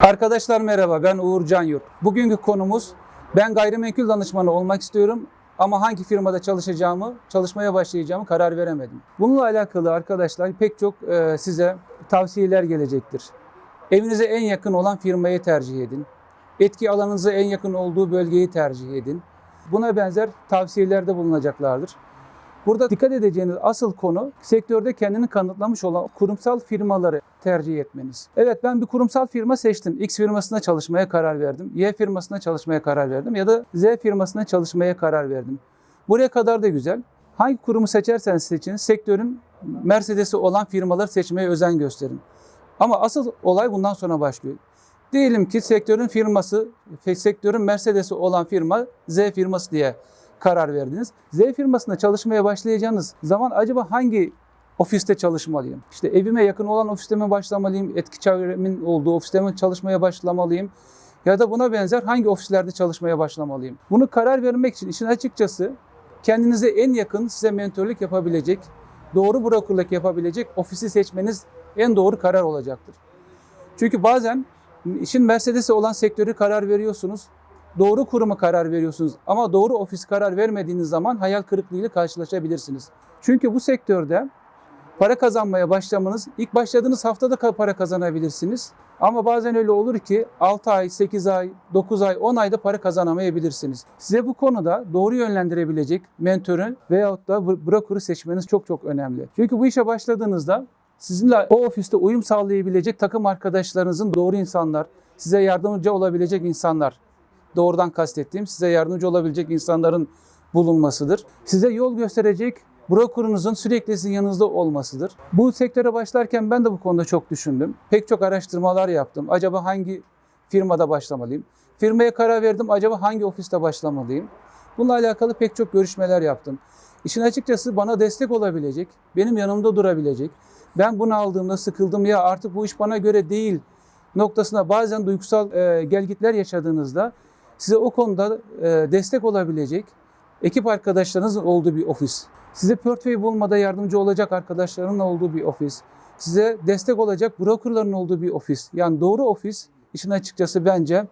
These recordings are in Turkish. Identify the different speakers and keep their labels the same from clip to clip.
Speaker 1: Arkadaşlar merhaba ben Uğur Canyurt. Bugünkü konumuz ben gayrimenkul danışmanı olmak istiyorum ama hangi firmada çalışacağımı, çalışmaya başlayacağımı karar veremedim. Bununla alakalı arkadaşlar pek çok e, size tavsiyeler gelecektir. Evinize en yakın olan firmayı tercih edin. Etki alanınıza en yakın olduğu bölgeyi tercih edin. Buna benzer tavsiyelerde bulunacaklardır. Burada dikkat edeceğiniz asıl konu sektörde kendini kanıtlamış olan kurumsal firmaları tercih etmeniz. Evet ben bir kurumsal firma seçtim. X firmasında çalışmaya karar verdim. Y firmasında çalışmaya karar verdim ya da Z firmasında çalışmaya karar verdim. Buraya kadar da güzel. Hangi kurumu seçerseniz seçin sektörün Mercedes'i olan firmaları seçmeye özen gösterin. Ama asıl olay bundan sonra başlıyor. Diyelim ki sektörün firması, sektörün Mercedes'i olan firma Z firması diye karar verdiniz. Z firmasında çalışmaya başlayacağınız zaman acaba hangi ofiste çalışmalıyım? İşte evime yakın olan ofiste mi başlamalıyım? Etki çevremin olduğu ofiste mi çalışmaya başlamalıyım? Ya da buna benzer hangi ofislerde çalışmaya başlamalıyım? Bunu karar vermek için işin açıkçası kendinize en yakın size mentörlük yapabilecek, doğru brokerlık yapabilecek ofisi seçmeniz en doğru karar olacaktır. Çünkü bazen işin Mercedes'i olan sektörü karar veriyorsunuz doğru kuruma karar veriyorsunuz ama doğru ofis karar vermediğiniz zaman hayal kırıklığıyla karşılaşabilirsiniz. Çünkü bu sektörde para kazanmaya başlamanız ilk başladığınız haftada para kazanabilirsiniz. Ama bazen öyle olur ki 6 ay, 8 ay, 9 ay, 10 ayda para kazanamayabilirsiniz. Size bu konuda doğru yönlendirebilecek mentörün veyahut da broker'ı seçmeniz çok çok önemli. Çünkü bu işe başladığınızda sizinle o ofiste uyum sağlayabilecek takım arkadaşlarınızın doğru insanlar, size yardımcı olabilecek insanlar doğrudan kastettiğim size yardımcı olabilecek insanların bulunmasıdır. Size yol gösterecek brokerunuzun sürekli sizin yanınızda olmasıdır. Bu sektöre başlarken ben de bu konuda çok düşündüm. Pek çok araştırmalar yaptım. Acaba hangi firmada başlamalıyım? Firmaya karar verdim. Acaba hangi ofiste başlamalıyım? Bununla alakalı pek çok görüşmeler yaptım. İşin açıkçası bana destek olabilecek, benim yanımda durabilecek, ben bunu aldığımda sıkıldım ya artık bu iş bana göre değil noktasına bazen duygusal e, gelgitler yaşadığınızda size o konuda e, destek olabilecek ekip arkadaşlarınızın olduğu bir ofis. Size portföy bulmada yardımcı olacak arkadaşlarının olduğu bir ofis. Size destek olacak brokerların olduğu bir ofis. Yani doğru ofis işin açıkçası bence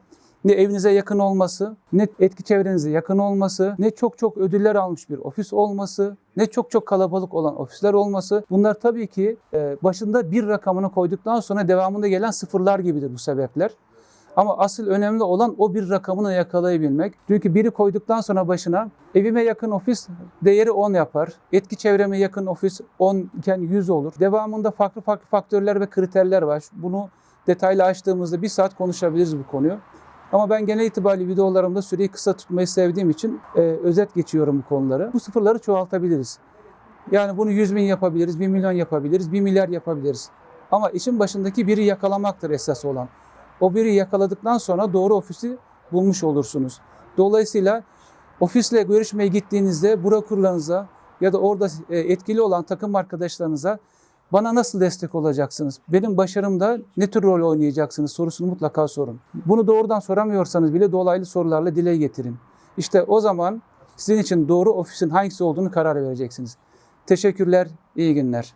Speaker 1: ne evinize yakın olması, ne etki çevrenize yakın olması, ne çok çok ödüller almış bir ofis olması, ne çok çok kalabalık olan ofisler olması. Bunlar tabii ki e, başında bir rakamını koyduktan sonra devamında gelen sıfırlar gibidir bu sebepler. Ama asıl önemli olan o bir rakamını yakalayabilmek. Çünkü biri koyduktan sonra başına evime yakın ofis değeri 10 yapar. Etki çevreme yakın ofis 10 iken 100 olur. Devamında farklı farklı faktörler ve kriterler var. Bunu detaylı açtığımızda bir saat konuşabiliriz bu konuyu. Ama ben genel itibariyle videolarımda süreyi kısa tutmayı sevdiğim için e, özet geçiyorum bu konuları. Bu sıfırları çoğaltabiliriz. Yani bunu 100 bin yapabiliriz, 1 milyon yapabiliriz, 1 milyar yapabiliriz. Ama işin başındaki biri yakalamaktır esas olan. O biri yakaladıktan sonra doğru ofisi bulmuş olursunuz. Dolayısıyla ofisle görüşmeye gittiğinizde brokerlarınıza ya da orada e, etkili olan takım arkadaşlarınıza bana nasıl destek olacaksınız? Benim başarımda ne tür rol oynayacaksınız sorusunu mutlaka sorun. Bunu doğrudan soramıyorsanız bile dolaylı sorularla dile getirin. İşte o zaman sizin için doğru ofisin hangisi olduğunu karar vereceksiniz. Teşekkürler, iyi günler.